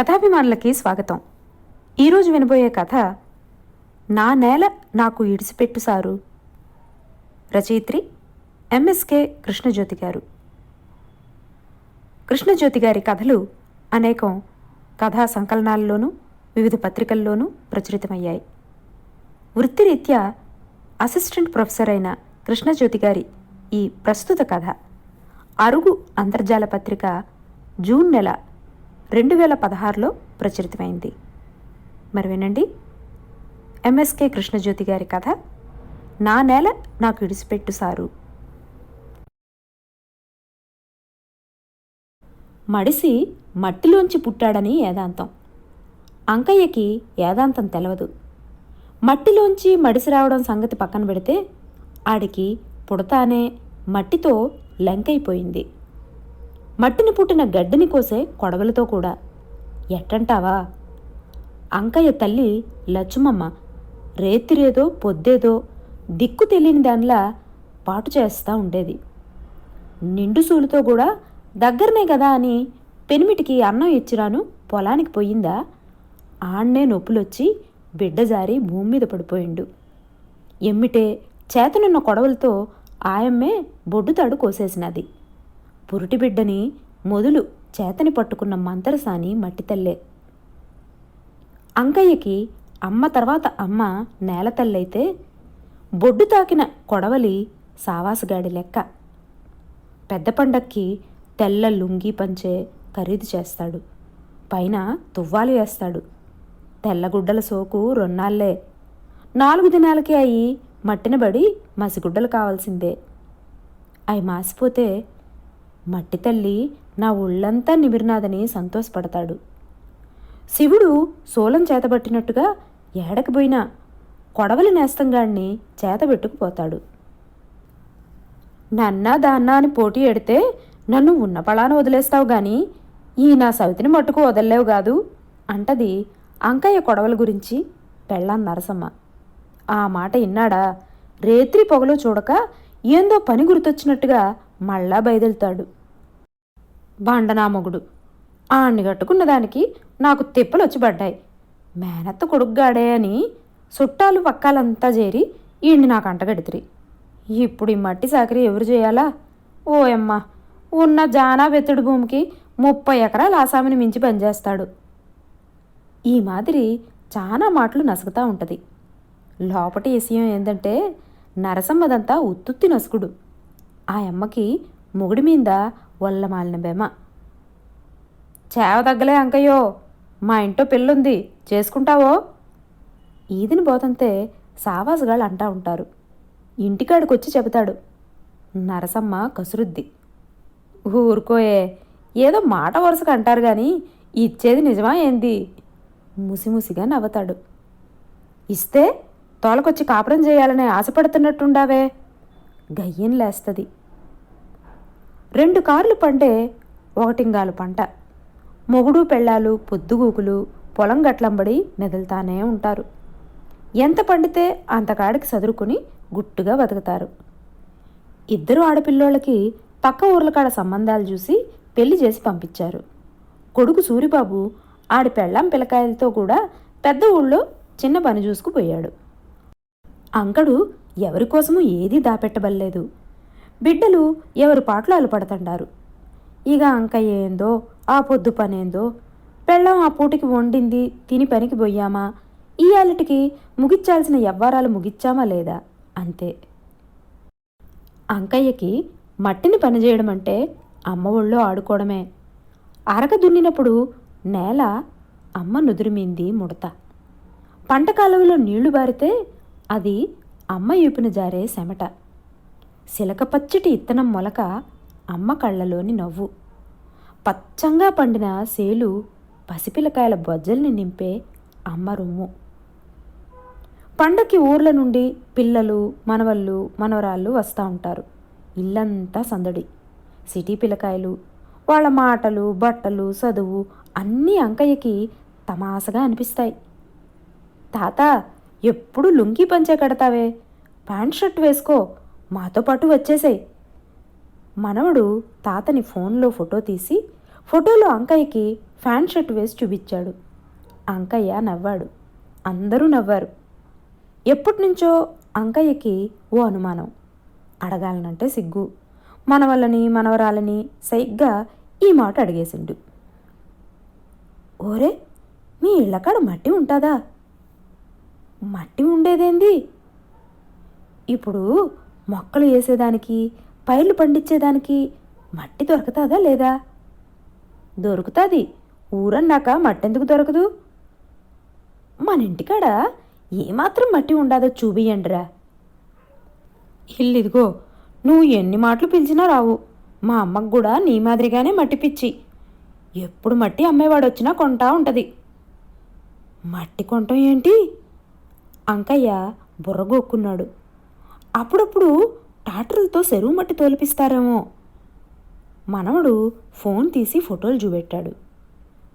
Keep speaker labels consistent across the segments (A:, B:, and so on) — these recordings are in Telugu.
A: కథాభిమానులకి స్వాగతం. ఈరోజు వినబోయే కథ నా నేల నాకు ఇడిసిపెట్టు సారు. రచయిత్రి ఎంఎస్కే కృష్ణజ్యోతి గారు. కృష్ణజ్యోతి గారి కథలు అనేకం కథా సంకలనాల్లోనూ వివిధ పత్రికల్లోనూ ప్రచురితమయ్యాయి. వృత్తిరీత్యా అసిస్టెంట్ ప్రొఫెసర్ అయిన కృష్ణజ్యోతి గారి ఈ ప్రస్తుత కథ అరుగు అంతర్జాల పత్రిక జూన్ నెల రెండు వేల పదహారులో ప్రచురితమైంది. మరి వినండి. ఎంఎస్కే కృష్ణజ్యోతి గారి కథ నా నేల నాకు ఇడిసిపెట్టు సారు. మడిసి మట్టిలోంచి పుట్టాడని ఏదాంతం. అంకయ్యకి ఏదాంతం తెలవదు. మట్టిలోంచి మడిసి రావడం సంగతి పక్కన పెడితే ఆడికి పుడతానే మట్టితో లెంకైపోయింది. మట్టిని పుట్టిన గడ్డిని కోసే కొడవలతో కూడా. ఎట్టంటావా? అంకయ్య తల్లి లచ్చుమమ్మ రేతిరేదో పొద్దేదో దిక్కు తెలియని దానిలా పాటు చేస్తూ ఉండేది. నిండు సూలుతో కూడా దగ్గరనే కదా అని పెనిమిటికి అన్నం ఇచ్చిరాను పొలానికి పోయిందా? ఆడనే నొప్పులొచ్చి బిడ్డ జారి భూమి మీద పడిపోయిండు. ఎమ్మిటే చేతనున్న కొడవలతో ఆయమ్మే బొడ్డుతాడు కోసేసినది. పురుటిబిడ్డని మొదలు చేతని పట్టుకున్న మంతరసాని మట్టితల్లే. అంకయ్యకి అమ్మ తర్వాత అమ్మ నేలతల్లైతే బొడ్డు తాకిన కొడవలి సావాసుగాడి లెక్క. పెద్ద పండక్కి తెల్ల లుంగి పంచే ఖరీదు చేస్తాడు. పైన తువ్వాలు వేస్తాడు. తెల్లగుడ్డల సోకు రొన్నాళ్ళే. నాలుగు దినాలకే అయి మట్టినబడి మసిగుడ్డలు కావాల్సిందే. అవి మాసిపోతే మట్టి తల్లి నా ఒళ్ళంతా నిమిరినాదని సంతోషపడతాడు. శివుడు శూలం చేతబట్టినట్టుగా ఏడకపోయినా కొడవలి నేస్తంగాణ్ణి చేతబెట్టుకుపోతాడు. నన్నా దాన్నా అని పోటీ ఎడితే నన్ను ఉన్న పళాన వదిలేస్తావు గాని ఈ నా సవితిని మట్టుకు వదల్లేవు కాదు అంటది అంకయ్య కొడవల గురించి పెళ్ళాం నరసమ్మ. ఆ మాట ఇన్నాడా రేత్రి పొగలో చూడక ఏందో పని గుర్తొచ్చినట్టుగా మళ్ళా బయదెళ్తాడు. బాండనామొగుడు. ఆణ్ణి కట్టుకున్న దానికి నాకు తిప్పలు వచ్చి పడ్డాయి. మేనత్త కొడుగ్గాడే అని చుట్టాలు పక్కాలంతా చేరి ఈయన్ని నాకు అంటగడితిరి ఇప్పుడు ఈ మట్టి సాకరి ఎవరు చేయాలా ఓయమ్మ ఉన్న జానా వెత్తుడు భూమికి ముప్పై ఎకరాల ఆసామిని మించి పనిచేస్తాడు ఈ మాదిరి చాలా మాటలు నసుకుతూ ఉంటుంది. లోపటి విషయం ఏంటంటే నరసమ్మదంతా ఉత్తుత్తి నసుకుడు. ఆ అమ్మకి మొగుడి మీద వల్లమాలిన బెమ చేవ తగ్గలే అంకయ్యో మా ఇంట్లో పిల్లుంది చేసుకుంటావో? ఈదిని పోతంతే సావాసుగాళ్ళు అంటా ఉంటారు. ఇంటికాడికొచ్చి చెబుతాడు. నరసమ్మ కసురుద్ది. ఊరుకోయే ఏదో మాట వరుసగా అంటారు కానీ ఇచ్చేది నిజమా ఏంది? ముసిముసిగా నవ్వుతాడు. ఇస్తే తోలకొచ్చి కాపురం చేయాలని ఆశపడుతున్నట్టుండావే. గయ్యం లేస్తుంది. రెండు కార్లు పండే ఒకటింగాలు పంట. మొగుడు పెళ్ళాలు పొద్దుగూకులు పొలం గట్లంబడి మెదులుతానే ఉంటారు. ఎంత పండితే అంతకాడికి చదురుకుని గుట్టుగా బతుకుతారు. ఇద్దరు ఆడపిల్లోళ్ళకి పక్క ఊర్ల కాడ సంబంధాలు చూసి పెళ్ళి చేసి పంపించారు. కొడుకు సూరిబాబు ఆడి పెళ్ళాం పిల్లకాయలతో కూడా పెద్ద ఊళ్ళో చిన్న పని చూసుకుపోయాడు. అంకడు ఎవరి కోసము ఏదీ దాపెట్టబల్లేదు బిడ్డలు ఎవరి పాటలు అలపడతండారు ఇక అంకయ్య ఏందో ఆ పొద్దు పనేందో పెళ్ళం ఆ పూటకి వండింది తిని పనికి పోయామా ఈ ఆలటికి ముగిచ్చాల్సిన వ్యవహారాలు ముగిచ్చామా లేదా అంతే. అంకయ్యకి మట్టిని పనిచేయడం అంటే అమ్మ ఒళ్ళో ఆడుకోవడమే. అరక దున్నినప్పుడు నేల అమ్మ నుదురుమింది ముడత. పంట కాలువలో నీళ్ళు బారితే అది అమ్మ ఈపున జారే శమట పచ్చటి ఇత్తనం మొలక అమ్మ కళ్ళలోని నవ్వు. పచ్చంగా పండిన సేలు పసిపిల్లకాయల బొజ్జల్ని నింపే అమ్మ రొమ్ము. పండక్కి ఊర్ల నుండి పిల్లలు మనవళ్ళు మనవరాళ్ళు వస్తూ ఉంటారు. ఇల్లంతా సందడి. సిటీ పిల్లకాయలు వాళ్ళ మాటలు బట్టలు చదువు అన్నీ అంకయ్యకి తమాసగా అనిపిస్తాయి. తాత ఎప్పుడు లుంగీ పంచే కడతావే? ప్యాంట్ షర్ట్ వేసుకో. మాతో పాటు వచ్చేసాయి. మనవడు తాతని ఫోన్లో ఫోటో తీసి ఫోటోలో అంకయ్యకి ఫ్యాన్ షర్ట్ వేసి చూపించాడు. అంకయ్య నవ్వాడు. అందరూ నవ్వారు. ఎప్పటి నుంచో అంకయ్యకి ఓ అనుమానం. అడగాలనంటే సిగ్గు. మనవళ్ళని మనవరాలని సైగ్గా ఈ మాట అడిగేసిండు. ఓరే మీ ఇళ్ళకాడ మట్టి ఉంటుందా? మట్టి ఉండేదేంది? ఇప్పుడు మొక్కలు వేసేదానికి పైర్లు పండించేదానికి మట్టి దొరుకుతుందా లేదా? దొరుకుతుంది. ఊరన్నాక మట్టెందుకు దొరకదు? మన ఇంటికాడ ఏమాత్రం మట్టి ఉండాదో చూపియండిరా ఇల్లు ఇదిగో నువ్వు ఎన్ని మాటలు పిలిచినా రావు. మా అమ్మకు కూడా నీ మాదిరిగానే మట్టి పిచ్చి. ఎప్పుడు మట్టి అమ్మేవాడు వచ్చినా కొంటా ఉంటుంది. మట్టి కొంటం ఏంటి? అంకయ్య బుర్రగొక్కున్నాడు. అప్పుడప్పుడు టాటర్లతో చెరువు మట్టి తోలిపిస్తారేమో. మనవడు ఫోన్ తీసి ఫోటోలు చూపెట్టాడు.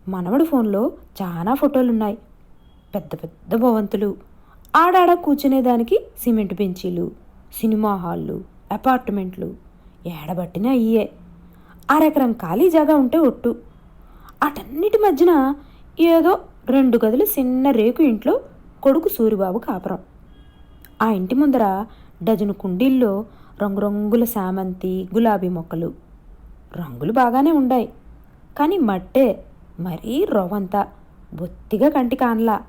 A: మనవడు ఫోన్లో చాలా ఫోటోలున్నాయి. పెద్ద పెద్ద భవంతులు. ఆడాడ కూర్చునేదానికి సిమెంట్ బెంచీలు సినిమా హాళ్ళు అపార్ట్మెంట్లు. ఏడబట్టిన అయ్యే అరెకరం ఖాళీ జాగా ఉంటే ఒట్టు. అటన్నిటి మధ్యన ఏదో రెండు గదులు చిన్న రేకు ఇంట్లో కొడుకు సూరిబాబు కాపురం. ఆ ఇంటి ముందర డజను కుండీల్లో రంగురంగుల సామంతి గులాబీ మొక్కలు. రంగులు బాగానే ఉండాయి. కానీ మట్టే మరీ రవ్వంతా బొత్తిగా కంటి కానలా.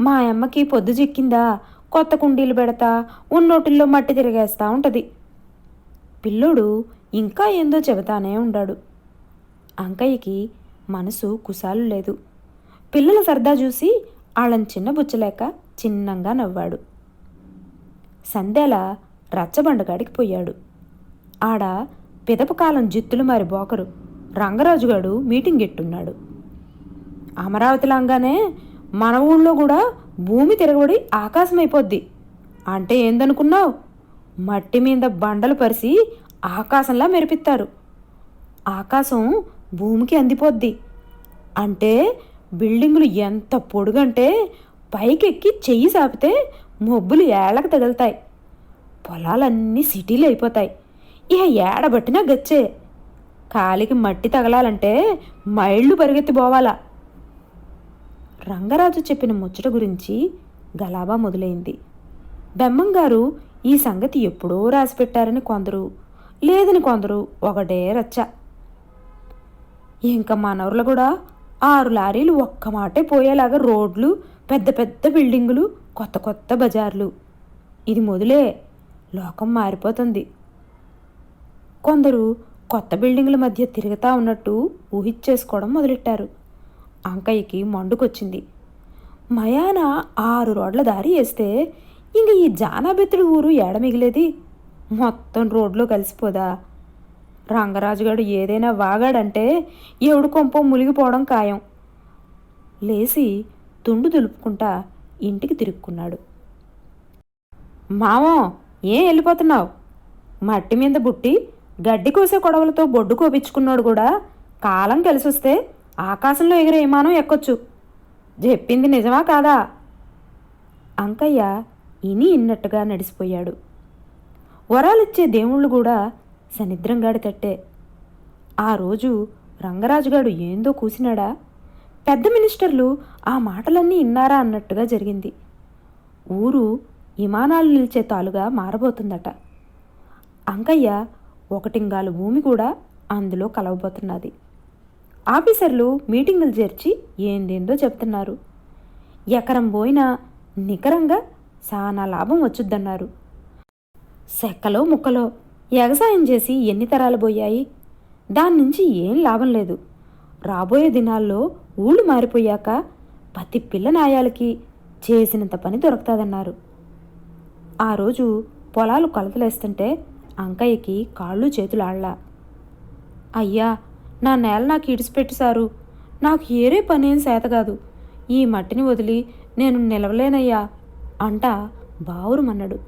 A: మా అమ్మకి పొద్దు చిక్కిందా కొత్త కుండీలు పెడతా ఉన్నోటిల్లో మట్టి తిరిగేస్తా ఉంటుంది. పిల్లోడు ఇంకా ఏందో చెబుతానే ఉండాడు. అంకయ్యకి మనసు కుశాలు లేదు. పిల్లల సరదా చూసి వాళ్ళని చిన్న బుచ్చలేక చిన్నంగా నవ్వాడు. సంధ్యాల రచ్చబండగాడికి పోయాడు. ఆడ పిదపకాలం జిత్తులు మరి బోకరు. రంగరాజుగాడు మీటింగ్ ఎట్టున్నాడు. అమరావతి లాగానే మన ఊళ్ళో కూడా భూమి తిరగబడి ఆకాశం అయిపోద్ది అంటే ఏందనుకున్నావు? మట్టి మీద బండలు పరిసి ఆకాశంలా మెరిపిస్తారు ఆకాశం భూమికి అందిపోద్ది. అంటే బిల్డింగులు ఎంత పొడుగంటే పైకెక్కి చెయ్యి సాపితే మబ్బులు ఏళ్ళకు తగులుతాయి. పొలాలన్నీ సిటీలు అయిపోతాయి. ఇక ఏడబట్టినా గచ్చే. కాలికి మట్టి తగలాలంటే మైళ్ళు పరిగెత్తి పోవాలా. రంగరాజు చెప్పిన ముచ్చట గురించి గలాబా మొదలైంది. బెమ్మంగారు ఈ సంగతి ఎప్పుడో రాసిపెట్టారని కొందరు లేదని కొందరు ఒకటే రచ్చ. ఇంకా మనవర్లు కూడా ఆరు లారీలు ఒక్క మాటే పోయేలాగా రోడ్లు పెద్ద పెద్ద బిల్డింగులు కొత్త కొత్త బజార్లు. ఇది మొదలే లోకం మారిపోతుంది. కొందరు కొత్త బిల్డింగుల మధ్య తిరుగుతా ఉన్నట్టు ఊహించేసుకోవడం మొదలెట్టారు. అంకయ్యకి మండుకొచ్చింది. మయాన ఆరు రోడ్ల దారి వేస్తే ఇంక ఈ జానాబెత్తుడు ఊరు ఏడ మిగిలేది? మొత్తం రోడ్లో కలిసిపోదా? రంగరాజుగాడు ఏదైనా వాగాడంటే ఎవడు కొంప మునిగిపోవడం ఖాయం. లేచి తుండు దులుపుకుంటా ఇంటికి తిరుక్కున్నాడు. మావో ఏం వెళ్ళిపోతున్నావు? మట్టి మీద బుట్టి గడ్డి కోసే కొడవలతో బొడ్డు కోపించుకున్నాడు కూడా. కాలం కలిసొస్తే ఆకాశంలో ఎగిరే విమానం ఎక్కొచ్చు. చెప్పింది నిజమా కాదా? అంకయ్య ఇని ఇన్నట్టుగా నడిసిపోయాడు. వరాలిచ్చే దేవుళ్ళు కూడా సనిద్రంగాడి తట్టే. ఆ రోజు రంగరాజుగాడు ఏందో కూసినాడా? పెద్ద మినిస్టర్లు ఆ మాటలన్నీ ఇన్నారా అన్నట్టుగా జరిగింది. ఊరు విమానాలు నిలిచే తాలుగా మారబోతుందట. అంకయ్య ఒకటింగాలు భూమి కూడా అందులో కలవబోతున్నది. ఆఫీసర్లు మీటింగులు చేర్చి ఏందేందో చెప్తున్నారు. ఎకరం పోయినా నికరంగా చాలా లాభం వచ్చుద్దన్నారు. సెక్కలో ముక్కలో ఎగసాయం చేసి ఎన్ని తరాలు పోయాయి? దాని నుంచి ఏం లాభం లేదు. రాబోయే దినాల్లో ఊళ్ళు మారిపోయాక ప్రతి పిల్ల నాయాలకి చేసినంత పని దొరుకుతుందన్నారు. ఆ రోజు పొలాలు కొలతలేస్తుంటే అంకయ్యకి కాళ్ళు చేతులు ఆడలా అయ్యా నా నేల నాకు ఇడిచిపెట్టి సారు. నాకు ఏరే పనేం ఏం కాదు. ఈ మట్టిని వదిలి నేను నిలవలేనయ్యా అంట బావురుమన్నాడు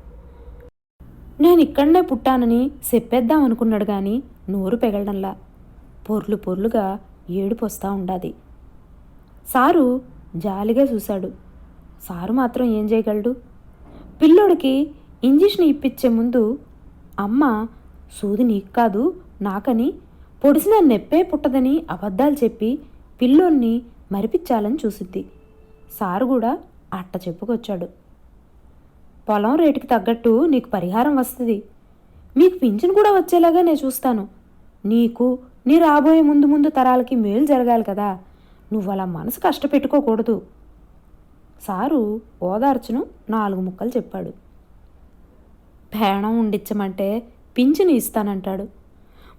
A: నేను ఇక్కడనే పుట్టానని చెప్పేద్దాం అనుకున్నాడు గాని నోరు పెగలడంలా. పొర్లు పొర్లుగా ఏడుపు వస్తూ ఉండాది. సారు జాలిగా చూశాడు. సారు మాత్రం ఏం చేయగలడు? పిల్లోడికి ఇంజెక్షన్ ఇప్పించే ముందు అమ్మ సూది నీకు కాదు నాకని పొడిసిన నెప్పే పుట్టదని అబద్ధాలు చెప్పి పిల్లోన్ని మరిపించాలని చూసిద్ది. సారు కూడా అట్ట చెప్పుకొచ్చాడు. పొలం రేటుకి తగ్గట్టు నీకు పరిహారం వస్తుంది. మీకు పింఛన్ కూడా వచ్చేలాగా నేను చూస్తాను. నీకు నీ రాబోయే ముందు ముందు తరాలకి మేలు జరగాలి కదా. నువ్వు అలా మనసు కష్టపెట్టుకోకూడదు. సారు ఓదార్చును నాలుగు ముక్కలు చెప్పాడు. పేణం ఉండిచ్చమంటే పింఛను ఇస్తానంటాడు.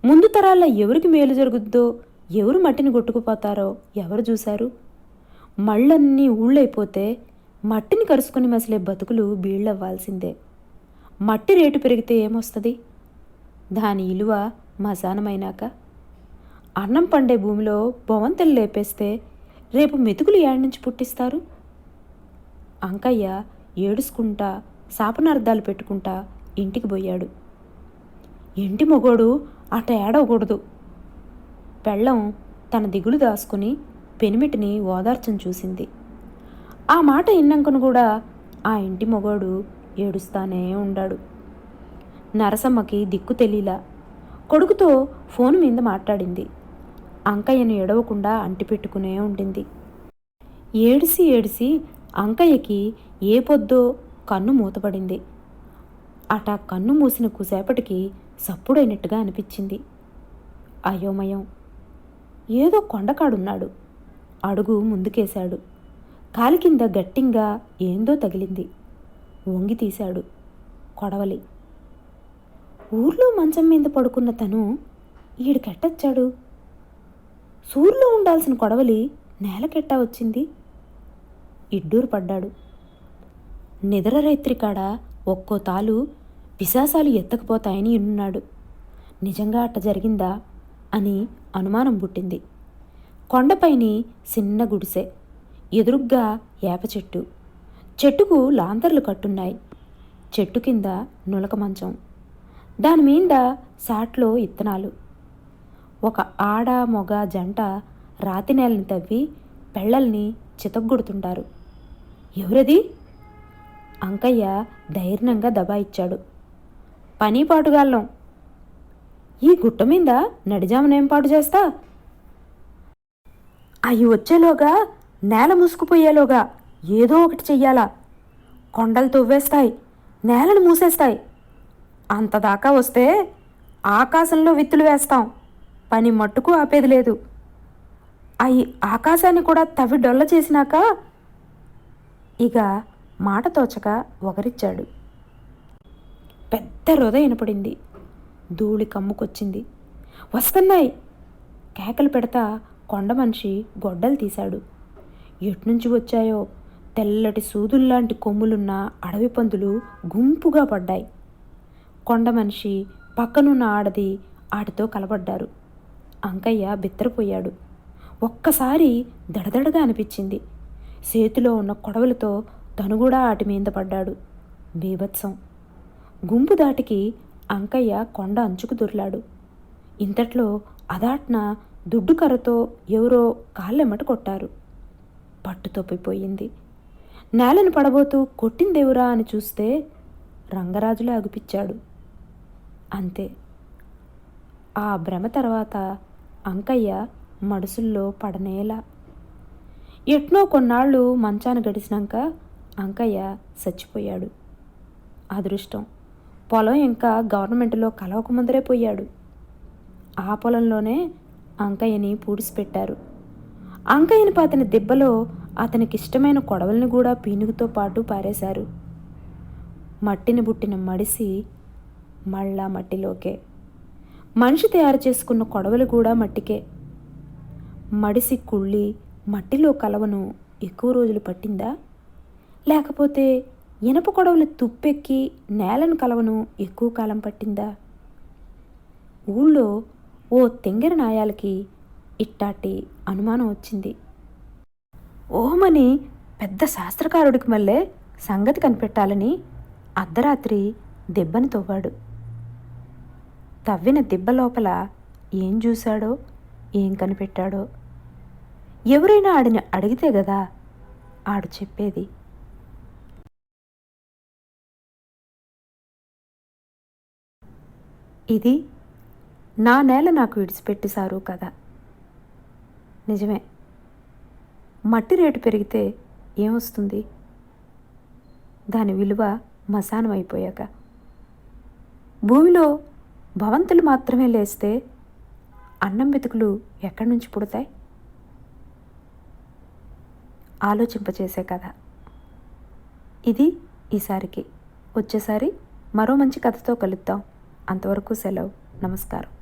A: ముందు తరాల్లో ఎవరికి మేలు జరుగుద్దో ఎవరు మట్టిని కొట్టుకుపోతారో ఎవరు చూశారు? మళ్ళన్నీ ఊళ్ళైపోతే మట్టిని కరుసుకుని మసిలే బతుకులు బీళ్ళవ్వాల్సిందే. మట్టి రేటు పెరిగితే ఏమొస్తుంది? దాని ఇలువ మసానమైనాక అన్నం పండే భూమిలో భవంతులు లేపేస్తే రేపు మెతుకులు ఏడ నుంచి పుట్టిస్తారు? అంకయ్య ఏడుసుకుంటా శాపనార్థాలు పెట్టుకుంటా ఇంటికి పోయాడు. ఇంటి మొగోడు అట ఏడవకూడదు. పెళ్ళం తన దిగులు దాసుకుని పెనిమిటిని ఓదార్చం చూసింది. ఆ మాట ఇన్నంకను కూడా ఆ ఇంటి మొగోడు ఏడుస్తానే ఉండాడు. నరసమ్మకి దిక్కు తెలీలా కొడుకుతో ఫోన్ మీద మాట్లాడింది. అంకయ్యను ఎడవకుండా అంటిపెట్టుకునే ఉండింది. ఏడిసి ఏడిసి అంకయ్యకి ఏ పొద్దో కన్ను మూతపడింది. అట కన్ను మూసిన కుసేపటికి సప్పుడైనట్టుగా అనిపించింది. అయోమయం. ఏదో కొండకాడున్నాడు. అడుగు ముందుకేశాడు. కాలి కింద గట్టింగా ఏందో తగిలింది. వంగి తీశాడు. కొడవలి. ఊర్లో మంచం మీద పడుకున్న తను ఈడికెట్టొచ్చాడు సూర్లో ఉండాల్సిన కొడవలి నేలకెట్టా వచ్చింది? ఇడ్డూరు పడ్డాడు. నిద్ర రైత్రి కాడ ఒక్కో తాలు పిశాసాలు ఎత్తకపోతాయని ఉన్నాడు నిజంగా అట్ట జరిగిందా? అని అనుమానం పుట్టింది. కొండపైని చిన్న గుడిసె ఎదురుగ్గా ఏప చెట్టు. చెట్టుకు లాంతర్లు కట్టున్నాయి. చెట్టు కింద నులక మంచం. దాని మీద సాట్లో ఇత్తనాలు. ఒక ఆడ మొగ జంట రాతి నేలని తవ్వి పెళ్ళల్ని చితగ్గొడుతుంటారు. ఎవరది? అంకయ్య ధైర్యంగా దబాయిచ్చాడు పని పాటుగాళ్ళం. ఈ గుట్ట మీద నడిజామునేం పాటు చేస్తా? అవి వచ్చేలోగా నేల మూసుకుపోయేలోగా ఏదో ఒకటి చెయ్యాలా? కొండలు తవ్వేస్తాయి నేలను మూసేస్తాయి. అంతదాకా వస్తే ఆకాశంలో విత్తులు వేస్తాం. పని మట్టుకు ఆపేది లేదు. అయి ఆకాశాన్ని కూడా తవ్వి డొల్ల చేసినాక ఇక మాట తోచక ఒకరిచ్చాడు. పెద్ద హృదయ వినపడింది. ధూళి కమ్ముకొచ్చింది. వస్తున్నాయి! కేకలు పెడతా కొండ మనిషి గొడ్డలు తీశాడు. ఎట్నుంచి వచ్చాయో తెల్లటి సూదుల్లాంటి కొమ్ములున్న అడవి పందులు గుంపుగా పడ్డాయి. కొండ మనిషి పక్కనున్న ఆడది ఆటితో కలబడ్డారు. అంకయ్య బిత్తరపోయాడు. ఒక్కసారి దడదడగా అనిపించింది. చేతిలో ఉన్న కొడవలతో తను కూడా ఆటి మీద పడ్డాడు. బీభత్సం. గుంపు దాటికి అంకయ్య కొండ అంచుకు దొర్లాడు. ఇంతట్లో అదాట్న దుడ్డు కర్రతో ఎవరో కాళ్ళెమ్మట కొట్టారు. పట్టు తొప్పిపోయింది. నేలను పడబోతూ కొట్టిందేవురా అని చూస్తే రంగరాజులే అగుపిచ్చాడు. అంతే. ఆ భ్రమ తర్వాత అంకయ్య మడుసుల్లో పడనేలా. ఎట్నో కొన్నాళ్ళు మంచాన గడిచినాక అంకయ్య చచ్చిపోయాడు అదృష్టం. పొలం ఇంకా గవర్నమెంట్లో కలవక ముందరే పోయాడు. ఆ పొలంలోనే అంకయ్యని పూడిసిపెట్టారు అంకయ్యని పాతిన దెబ్బలో అతనికి ఇష్టమైన కొడవల్ని కూడా పీనుగుతో పాటు పారేశారు. మట్టిని బుట్టిన మడిసి మళ్ళా మట్టిలోకే మనిషి తయారు చేసుకున్న కొడవలు కూడా మట్టికే. మడిసి కుళ్ళి మట్టిలో కలవను ఎక్కువ రోజులు పట్టిందా? లేకపోతే ఇనప కొడవలు తుప్పెక్కి నేలను కలవను ఎక్కువ కాలం పట్టిందా? ఊళ్ళో ఓ తెంగర నాయాలకి ఇట్టాటి అనుమానం వచ్చింది. ఓమని పెద్ద శాస్త్రకారుడికి మళ్ళీ సంగతి కనిపెట్టాలని అర్ధరాత్రి దెబ్బని తవ్వాడు తవ్విన దిబ్బ లోపల ఏం చూశాడో ఏం కనిపెట్టాడో? ఎవరైనా ఆడిని అడిగితే కదా ఆడు చెప్పేది. ఇది నా నేల నాకు విడిచిపెట్టేశారు కదా నిజమే. మట్టి రేటు పెరిగితే ఏమొస్తుంది దాని విలువ మశానం అయిపోయాక. భూమిలో భవంతులు మాత్రమే లేస్తే అన్నం మెతుకులు ఎక్కడి నుంచి పుడతాయి? ఆలోచింపచేసే కథ. ఇది ఈసారికి. వచ్చేసారి మరో మంచి కథతో కలుద్దాం. అంతవరకు సెలవు. నమస్కారం.